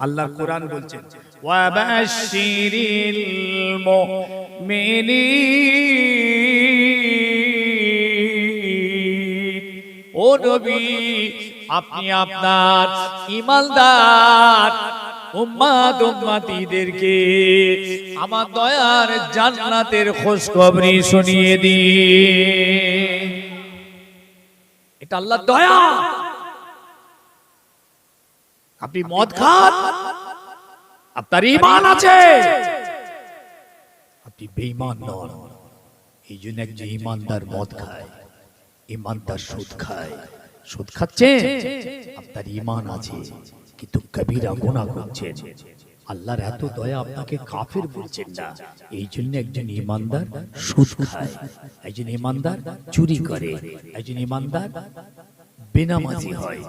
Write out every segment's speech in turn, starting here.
আল্লাহ কোরআন বলছেন ও আপনি আপনার ইমানদার উম্মাদ উম্মাতিদেরকে আমার দয়ার জান্নাতের খোঁজখবরি শুনিয়ে দিন। এটা আল্লাহ দয়া। আপনি মদ খান। আপনার ইমান আছে। আপনি বেঈমান নন। এই জন্য একজন ইমানদার মদ খায় ইমানদার সুদ খায়। সুদ খাচ্ছে আপনার ইমান আছে, কিন্তু কবিরা গুনাহ করছেন। আল্লাহর এত দয়া আপনাকে কাফের বলছেন না। এই জন্য একজন ইমানদার সুদ খায়। একজন ইমানদার চুরি করে। একজন ইমানদার বেনামাজি হয়।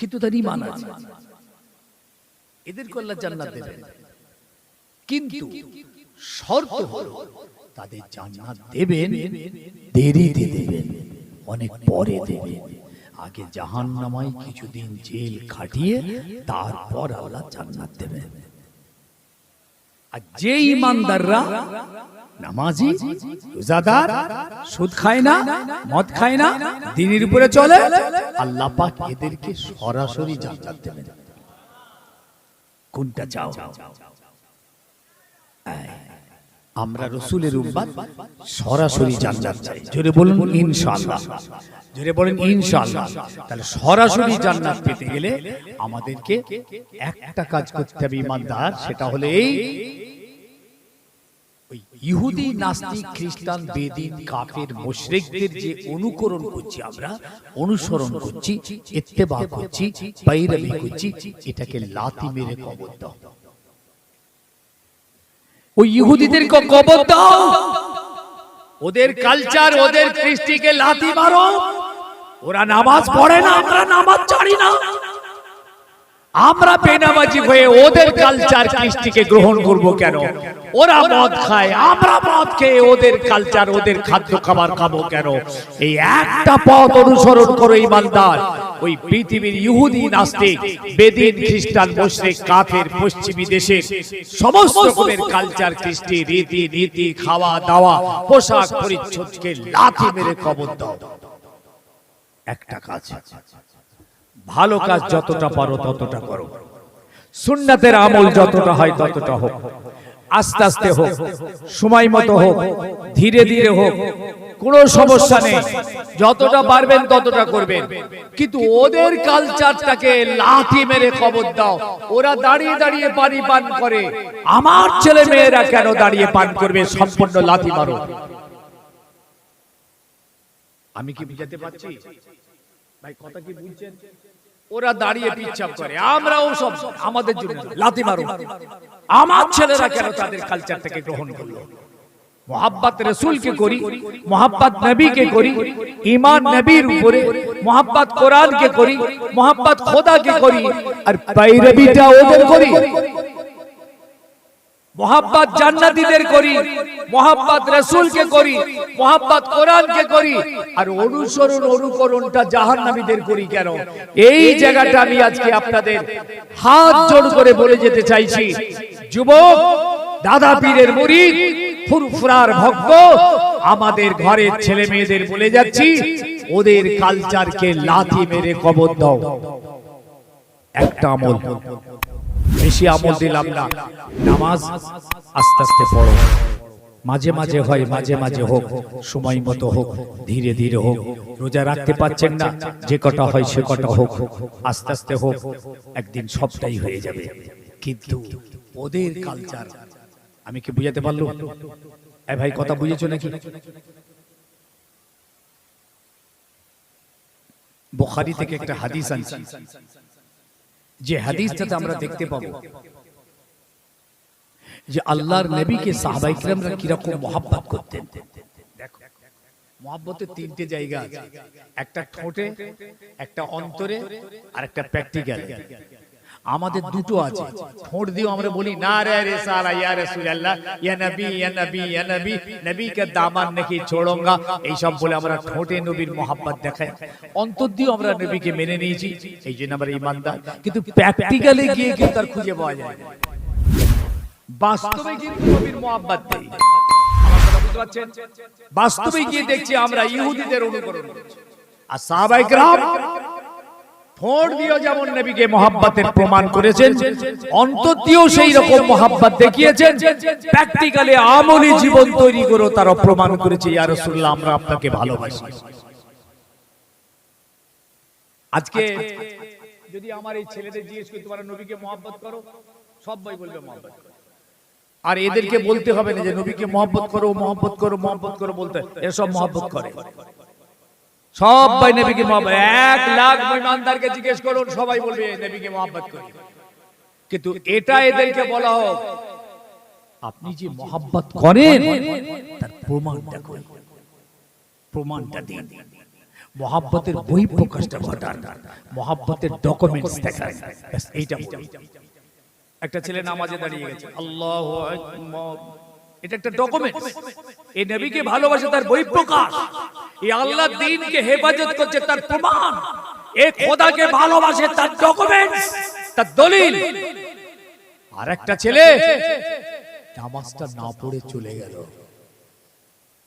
কিন্তু তার ইমান আছে। এদেরকে আল্লাহ জান্নাত দেবেন কিন্তু শর্ত হলো তাদের জান্নাত দেবেন দেরিতে দেবেন অনেক পরে দেবেন। আগে জাহান নামায় কিছুদিন জেল খাটিয়ে তারপর আল্লাহ জান্নাত দেবেন। আর যে ইমানদাররা নামাজি, রোজাদার, সুদ খায় না, মদ খায় না, দিনের উপরে চলে। আল্লাহ পাক এদেরকে সরাসরি জান্নাত দেবেন। কোনটা চাও? আমরা রসুলের উম্মাদ সরাসরি জান্নাত চাই। জোরে বলুন, ইনশাআল্লাহ। জোরে বলেন, ইনশাআল্লাহ। তাহলে সরাসরি জান্নাত পেতে গেলে আমাদেরকে একটা কাজ করতে হবে, ইমানদার। সেটা হলো এই ওই ইহুদি নাস্তিক খ্রিস্টান বেদিন কাফের মুশরিকদের যে অনুকরণ করছি আমরা অনুসরণ করছি ইত্তেবা করছি বাইরাবি করছি এটাকে লাথি মেরে কবর দাও। ওই ইহুদিদের কবর দাও। ওদের কালচার ওদের কৃষ্টিকে লাথি মারো। ওরা নামাজ পড়ে না আমরা নামাজ ছাড়ি না। আমরা বেনামাজি হয়ে ওদের কালচার কৃষ্টিকে গ্রহণ করব কেন? ওরা মদ খায় আমরা মদ খেয়ে ওদের কালচার ওদের খাদ্য খাবার খাব কেন? এই একটা পথ অনুসরণ করো ইমানদার। ওই পৃথিবীর ইহুদি নাস্তিক বেদিন খ্রিস্টান মুশরিক কাফের পশ্চিমী দেশের সমস্ত রকমের কালচার কৃষ্টি রীতি নীতি খাওয়া দাওয়া পোশাক পরিচ্ছদকে লাথি মেরে কবর দাও। একটা কাজ। ভালো কাজ যতটা পারো ততটা করো। সুন্নাতের আমল যতটা হয় ততটা হোক। আস্তে আস্তে হোক, সময় মতো হোক, ধীরে ধীরে হোক, কোনো সমস্যা নেই। যতটা পারবেন ততটা করবেন। কিন্তু ওদের কালচারটাকে লাথি মেরে খবর দাও। ওরা দাঁড়িয়ে দাঁড়িয়ে পানি পান করে। আমার ছেলে মেয়েরা কেন দাঁড়িয়ে পান করবে? সম্পূর্ণ লাথি মারো। আমি কি বুঝাতে পারছি? ভাই কথা কি বুঝছেন? ওরা দাঁড়িয়ে পিচ্ছাপ করে। আমরাও সব আমাদের জন্য লাথি মারো। আমার ছেলেরা কেন তাদের কালচার থেকে গ্রহণ করল? মোহাব্বত রসুলকে করি মোহাব্বত নবীকে করি ইমান নবীর উপরে মোহাব্বত কোরআনকে করি মোহাব্বত খোদাকে করি আর বাইরবিটা ওদের করি। মোহাব্বত জান্নাতীদের করি, মোহাব্বত রসুলকে করি, মোহাব্বত কোরআনকে করি, আর অনুসরণ, অনুকরণটা জাহান্নামীদের করি কেন? এই জায়গাটা আমি আজকে আপনাদের হাত জোড় করে বলে যেতে চাইছি। যুবক, দাদা পীরের মুরিদ, ফুরফুরার ভক্ত, আমাদের ঘরের ছেলে মেয়েদের বলে যাচ্ছি, ওদের কালচারকে লাথি মেরে কবর দাও। একটা আমল। বেশি আমল দিলাম না। নামাজ আস্তে আস্তে পড়ো। মাঝে মাঝে হয়, মাঝে মাঝে হোক, সময় মতো হোক, ধীরে ধীরে হোক, রোজা রাখতে পারছেন না, যে কটা হয় সে কটা হোক, আস্তে আস্তে হোক, একদিন সবটাই হয়ে যাবে। কিন্তু ওদের কালচার আমি কি বুঝাতে পারল এ ভাই, কথা বুঝেছ নাকি? বুখারি থেকে একটা হাদিস আনছি। যে হাদিসটাতে আমরা দেখতে পাবো যে আল্লাহর নবীকে সাহাবাই কিরামরা কীরকম মহাব্বত করতেন? দেখো মহাব্বতের তিনটে জায়গা আছে। একটা ঠোঁটে একটা অন্তরে আর একটা প্র্যাকটিক্যাল। আমাদের দুটো আছে। ঠোঁট দিয়েও আমরা বলি না রে রে সালা ইয়া রাসূলুল্লাহ ইয়া নবী ইয়া নবী ইয়া নবী নবী কে দামান নাকি ছোড়ঙ্গা? এই সব বলে আমরা ঠোঁটে নবীর মোহাব্বত দেখাই। অন্তর দিয়েও আমরা নবীকে মেনে নিয়েছি এই জন্য আমরা ইমানদার। কিন্তু প্র্যাকটিক্যালি গিয়ে কিন্তু তার খুঁজে পাওয়া যায়। বাস্তবে কিন্তু নবীর মোহাব্বত নেই। পারছেন? বাস্তবে গিয়ে দেখছি আমরা ইহুদিদের অনুকরণ করছি। আর সাহাবাই গ্রাম আপনাকে ভালোবাসি। আজকে যদি আমার এই ছেলেদের জিজ্ঞেস করি নবীকে মহাব্বত করো? সবাই বলবে, মহাব্বত আর এদেরকে বলতে হবে না যে, নবীকে মহব্বত করো মহব্বত করো মহব্বত করো, বলতে এসব মহব্বত করে। সবাই নবীকে মহব্বত এক লাখ ইমানদারকে জিজ্ঞেস করুন সবাই বলবে নবীকে মহব্বত করি। কিন্তু এটা এদেরকে বলা হোক আপনি যে মহব্বত করেন তার প্রমাণ দেখুন প্রমাণটা দিন। মহাব্বতের বই প্রকাশটা ঘটান মহাব্বতের ডকুমেন্টস দেখান এইটা। একটা ছেলে নামাজে দাঁড়িয়ে গেছে। আল্লাহ এটা একটা ডকুমেন্ট এই নবীকে ভালোবাসে তার বই প্রকাশ। এই আল্লাহ দিনকে হেফাজত করছে তার প্রমাণ। এ খোদাকে ভালোবাসে তার তার দলিল। আর একটা ছেলে নামাজটা না পড়ে চলে গেল।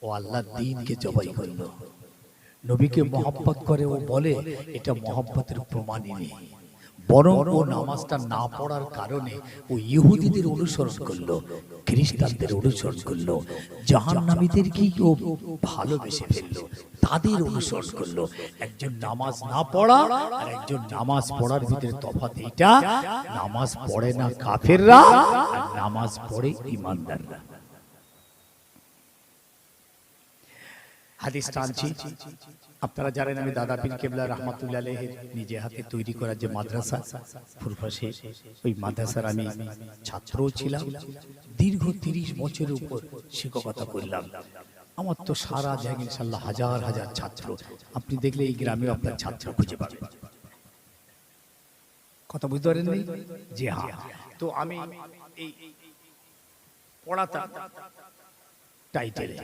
ও আল্লাহ দিনকে জবাই করল। নবীকে মহব্বত করে ও বলে এটা মহব্বতের প্রমাণই নেই। বরং ও নামাজটা না পড়ার কারণে ও ইহুদিদের অনুসরণ করল খ্রিস্টানদের অনুসরণ করল জাহান্নামীদেরকেই ও ভালোবেসে ফেলল তাদের অনুসরণ করল। একজন নামাজ না পড়া আর একজন নামাজ পড়ার ভিতরে তফাৎ এটা নামাজ পড়ে না কাফেররা আর নামাজ পড়ে ইমানদাররা হাদিস টানছি আপনারা জানেন আমি দাদা পীর কেবলা রহমাতুল্লাহ আলাইহির নিজে হাতে তৈরি করা যে মাদ্রাসা ফুরফাসে ওই মাদ্রাসার আমি ছাত্রও ছিলাম। দীর্ঘ তিরিশ বছরের উপর শিক্ষকতা করলাম। আমার তো সারা জায়গায় ইনশাল্লাহ হাজার হাজার ছাত্র। আপনি দেখলে এই গ্রামে আপনার ছাত্র খুঁজে পাবেন। কথা বুঝতে পারেন জি হ্যাঁ। তো আমি এই পড়াতাম। টাইটেলে।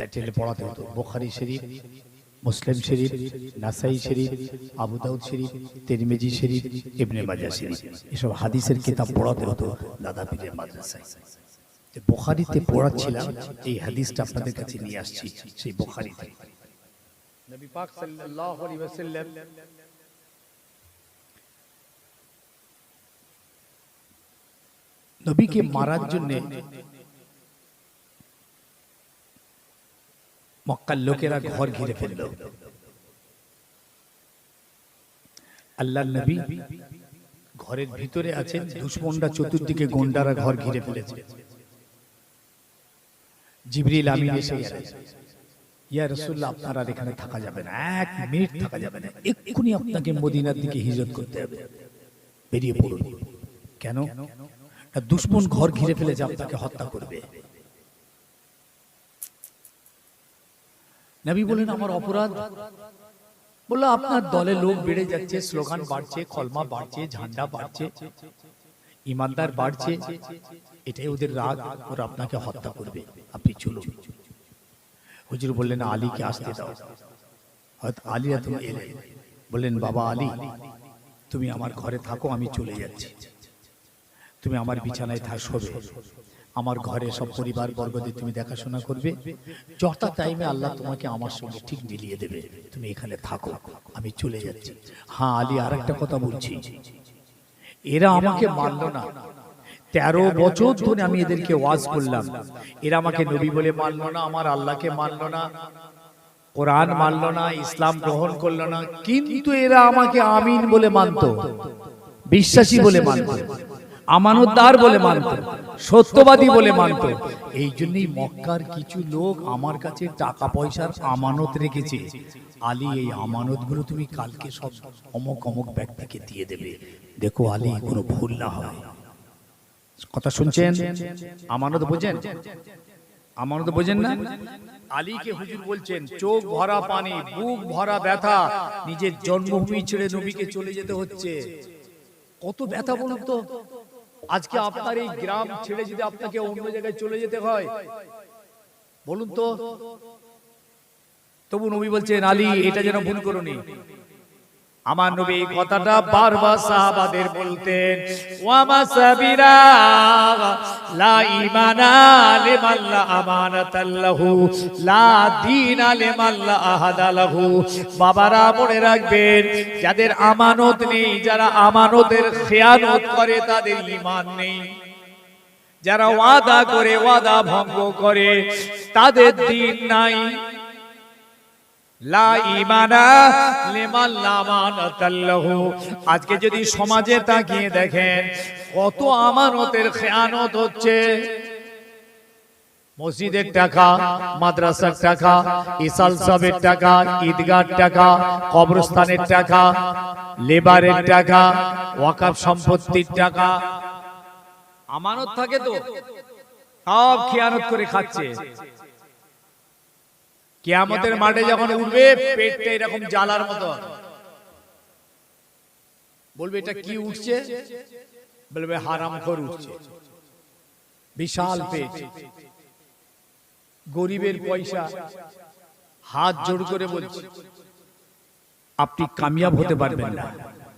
টাইটেলে পড়াতে হতো বোখারি শরীফ মুসলিম শরীফ নাসাই শরীফ আবু দাউদ শরীফ তিরমিজি শরীফ ইবনে মাজাহ শরীফ। এসব হাদিসের কিতাব পড়াতে হতো দাদা পীরের মাদ্রাসায়। বোখারিতে পড়াচ্ছিলাম এই হাদিসটা আপনাদের কাছে নিয়ে আসছি সেই বোখারিতে। নবী পাক সাল্লাল্লাহু আলাইহি ওয়াসাল্লাম নবীকে মারার জন্য মক্কার লোকেরা ঘর ঘিরে ফেলল আল্লাহ নবী ঘরের ভিতরে আছেন, দুশ্মনরা চতুর্দিকে গন্ডারা ঘর ঘিরে ফেলেছে। জিবরিল আমিন এসে ইয়া রাসূলুল্লাহ, আপনার এখানে থাকা যাবে না। এক মিনিট থাকা যাবে না। এক্ষুনি আপনাকে মদিনার দিকে হিজরত করতে হবে। বেরিয়ে পড়ুন। কেন? দুশ্মন ঘর ঘিরে ফেলে ফেলেছে আপনাকে হত্যা করবে। নবী বলেন, আমার অপরাধ। বলল, আপনার দলে লোক বেড়ে যাচ্ছে, স্লোগান বাড়ছে, কলমা বাড়ছে, ঝান্ডা বাড়ছে, ইমানদার বাড়ছে। এটাই ওদের রাগ, ওরা আপনাকে হত্যা করবে। আপনি চলুন। হুজুর বললেন, আলীকে আসতে দাও। হয়তো আলী তুমি এলেন। বললেন, বাবা আলী, তুমি আমার ঘরে থাকো, আমি চলে যাচ্ছি। তুমি আমার বিছানায় থাক শোবে আমার ঘরে সব পরিবার বর্গদের তুমি দেখাশোনা করবে। যথা টাইমে আল্লাহ তোমাকে আমার সঙ্গে ঠিক মিলিয়ে দেবে। তুমি এখানে থাকো, আমি চলে যাচ্ছি। হ্যাঁ আলী আর একটা কথা বলছি। এরা আমাকে মানলো না। তেরো বছর ধরে আমি এদেরকে ওয়াজ করলাম। এরা আমাকে নবী বলে মানলো না, আমার আল্লাহকে মানলো না। কোরআন মানল না, ইসলাম গ্রহণ করল না। কিন্তু এরা আমাকে আমিন বলে মানতো, বিশ্বাসী বলে মানত। আমানতদার বলে মানত সত্যবাদী বলে মানত। এই জন্যই মক্কার কিছু লোক আমার কাছে টাকা পয়সার আমানত রেখেছে। আলী এই আমানতগুলো তুমি কালকে সব অমক অমক ব্যক্তিকে দিয়ে দেবে। দেখো আলী কোনো ভুল না হয়। কথা শুনছেন? আমানত বোঝেন? আমানত বোঝেন না? আলীকে হুজুর বলছেন চোখ ভরা পানি বুক ভরা ব্যথা নিজের জন্মভূমি ছেড়ে নবীকে চলে যেতে হচ্ছে। কত ব্যথা বলুন তো? আজকে আপনার এই গ্রাম ছেড়ে যদি আপনাকে অন্য জায়গায় চলে যেতে হয়, বলুন তো। তবু নবী বলছেন, আলী, এটা যেন ভুল করনি আমার নবী এই কথাটা বারবার সাহাবাদের বলতেন। ওয়ামা সাবিরা লা লা আমানাতাল্লাহু লা দীনা লিমান লা আহাদা বাবারা মনে রাখবেন যাদের আমানত নেই যারা আমানতের খেয়ানত করে তাদের ঈমান নেই। যারা ওয়াদা করে ওয়াদা ভঙ্গ করে তাদের দিন নাই লা ইমানা লিমান লা আমানাতাল্লাহু। আজকে যদি সমাজে তাকিয়ে দেখেন কত আমানতের খেয়ানত হচ্ছে। মসজিদের টাকা মাদ্রাসার টাকা ইসাল সাহেবের টাকা ঈদগার টাকা কবরস্থানের টাকা লেবারের টাকা ওয়াকাফ সম্পত্তির টাকা। আমানত থাকে তো? সব খেয়ানত করে খাচ্ছে। কেয়ামতের মাঠে যখন উঠবে পেটটা এরকম জ্বালার মতো বলবে এটা কি উঠছে? বলবে হারাম খর উঠছে। বিশাল পেট। গরিবের পয়সা। হাত জোড় করে বলছে। আপনি কামিয়াব হতে পারবেন না।